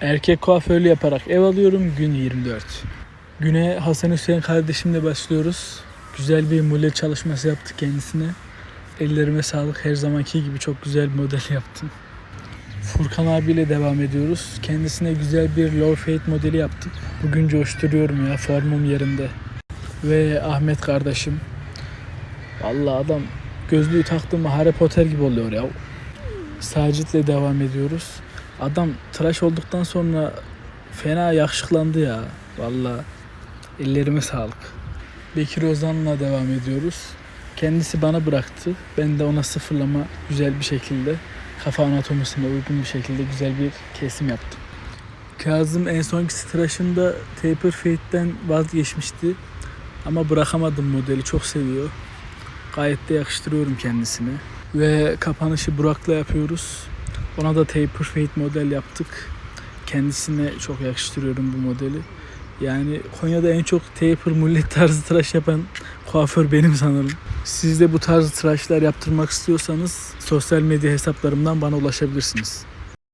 Erkek kuaförlüğü yaparak ev alıyorum gün 24. Güne Hasan Hüseyin kardeşimle başlıyoruz. Güzel bir model çalışması yaptık kendisine. Ellerime sağlık. Her zamanki gibi çok güzel bir model yaptım. Furkan abiyle devam ediyoruz. Kendisine güzel bir low fade modeli yaptık. Bugün coşturuyorum ya formum yerinde. Ve Ahmet kardeşim. Vallahi adam gözlüğü taktı mı Harry Potter gibi oluyor ya. Sacit'le devam ediyoruz. Adam tıraş olduktan sonra fena yakışıklandı ya. Vallahi ellerime sağlık. Bekir Ozan'la devam ediyoruz. Kendisi bana bıraktı. Ben de ona sıfırlama güzel bir şekilde kafa anatomisine uygun bir şekilde güzel bir kesim yaptım. Kazım en sonki tıraşında taper fade'den vazgeçmişti. Ama bırakamadım modeli çok seviyor. Gayet de yakıştırıyorum kendisine. Ve kapanışı Burak'la yapıyoruz. Ona da taper fade model yaptık. Kendisine çok yakıştırıyorum bu modeli. Yani Konya'da en çok taper mullet tarzı tıraş yapan kuaför benim sanırım. Siz de bu tarz tıraşlar yaptırmak istiyorsanız sosyal medya hesaplarımdan bana ulaşabilirsiniz.